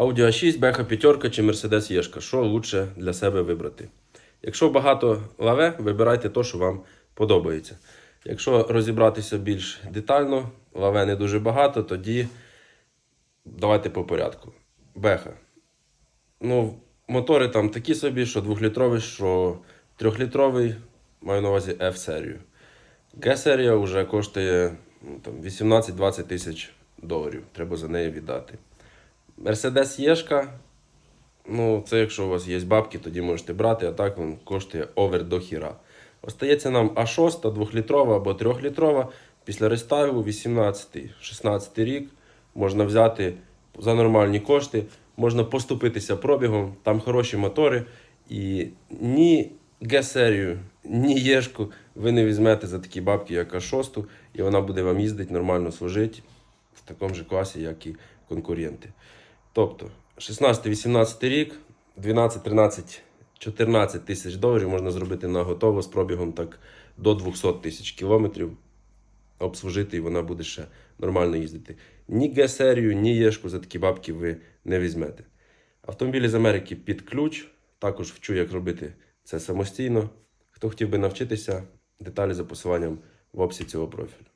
Audi A6, Беха п'ятерка чи Mercedes Єшка. Що лучше для себе вибрати? Якщо багато лаве, вибирайте те, що вам подобається. Якщо розібратися більш детально, лаве не дуже багато, тоді давайте по порядку. Беха. Ну, мотори там такі собі, що 2-літровий, що 3-літровий, маю на увазі F-серію. Г-серія вже коштує ну, там, 18-20 тисяч доларів. Треба за неї віддати. Мерседес Єшка. Ну, це якщо у вас є бабки, тоді можете брати, а так він коштує овер до хіра. Остається нам А6, 2-літрова або 3-літрова. Після рестайлу 18-16 рік можна взяти за нормальні кошти, можна поступитися пробігом, там хороші мотори. І ні Г-серію, ні Єшку ви не візьмете за такі бабки, як А6, і вона буде вам їздити, нормально служити в такому ж класі, як і конкуренти. Тобто 16-18 рік, 12, 13, 14 тисяч доларів можна зробити на готово з пробігом так до 200 тисяч кілометрів. Обслужити, і вона буде ще нормально їздити. Ні Г-серію, ні Єшку за такі бабки ви не візьмете. Автомобілі з Америки під ключ. Також вчу, як робити це самостійно. Хто хотів би навчитися, деталі за посиланням в описі цього профілю.